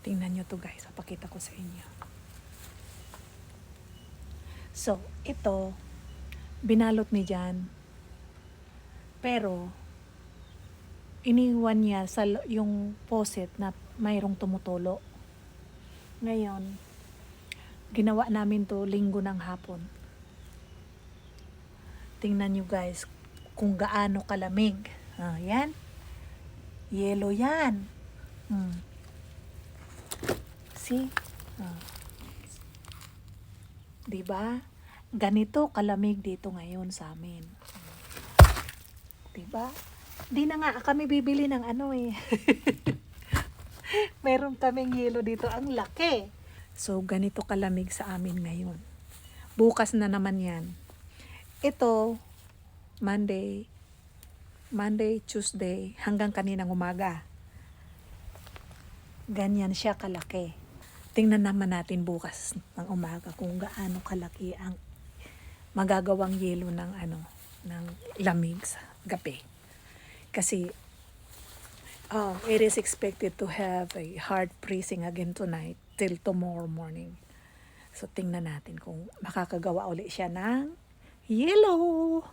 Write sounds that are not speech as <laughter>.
Tingnan nyo to guys. Papakita ko sa inyo. So, ito, binalot ni Jan. Pero, iniwan niya sa yung poset na mayroong tumutulo. Ngayon, ginawa namin to linggo ng hapon. Tingnan nyo guys kung gaano kalamig. Ah, yan. Yellow yan. Hmm. See? Ah. Diba? Ganito kalamig dito ngayon sa amin. Diba? Di na nga kami bibili ng ano eh. <laughs> Meron kaming yelo dito. Ang laki. So, ganito kalamig sa amin ngayon. Bukas na naman yan. Ito, Monday, Monday, Tuesday, hanggang kaninang umaga. Ganyan siya kalaki. Tingnan naman natin bukas ng umaga kung gaano kalaki ang magagawang yelo ng ano, ng lamig sa gabi. Kasi um, it is expected to have a hard freezing again tonight till tomorrow morning. So tingnan natin kung makakagawa uli siya ng yellow.